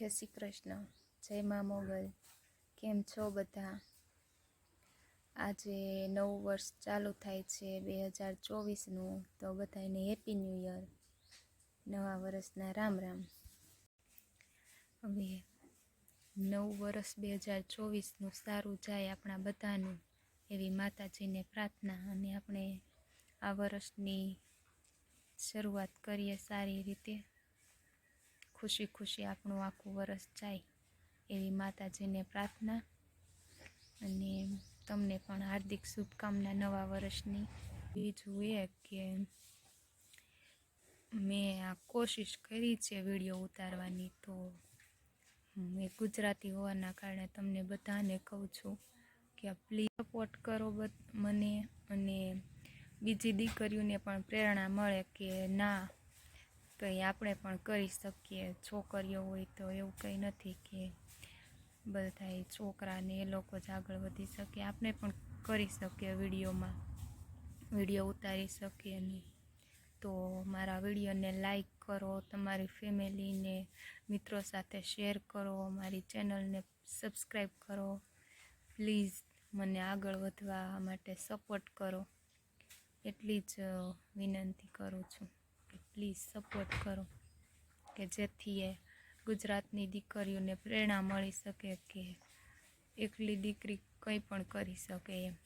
જય શ્રી કૃષ્ણ. જય મા મોગલ. કેમ છો બધા? આજે નવું વર્ષ ચાલુ થાય છે બે હજાર ચોવીસનું. તો બધાને હેપી ન્યૂ યર નવા વર્ષના રામ રામ. હવે નવું વર્ષ બે હજાર ચોવીસનું સારું જાય આપણા બધાનું એવી માતાજીને પ્રાર્થના અને આપણે આ વર્ષની શરૂઆત કરીએ સારી રીતે. ખુશી ખુશી આપણું આખું વરસ જાય એવી માતાજીને પ્રાર્થના. અને તમને પણ હાર્દિક શુભકામના નવા વર્ષની બીજું એ કે મેં આ કોશિશ કરી છે વીડિયો ઉતારવાની તો મેં ગુજરાતી હોવાના કારણે તમને બધાને કહું છું કે પ્લીઝ સપોર્ટ કરો મને અને બીજી દીકરીઓને પણ પ્રેરણા મળે કે ના કંઈ આપણે પણ કરી શકીએ. છોકરીઓ હોય તો એવું કંઈ નથી કે બધાય છોકરાને એ લોકો જ આગળ વધી શકે. આપણે પણ કરી શકીએ વિડીયોમાં. વીડિયો ઉતારી શકીએ નહીં તો મારા વિડીયોને લાઈક કરો, તમારી ફેમિલીને, મિત્રો સાથે શેર કરો, મારી ચેનલને સબસ્ક્રાઈબ કરો. પ્લીઝ મને આગળ વધવા માટે સપોર્ટ કરો. એટલી જ વિનંતી કરું છું. પ્લીઝ સપોર્ટ કરો, કે જેથી એ ગુજરાતની દીકરીઓને પ્રેરણા મળી શકે કે એકલી દીકરી કંઈ પણ કરી શકે એમ.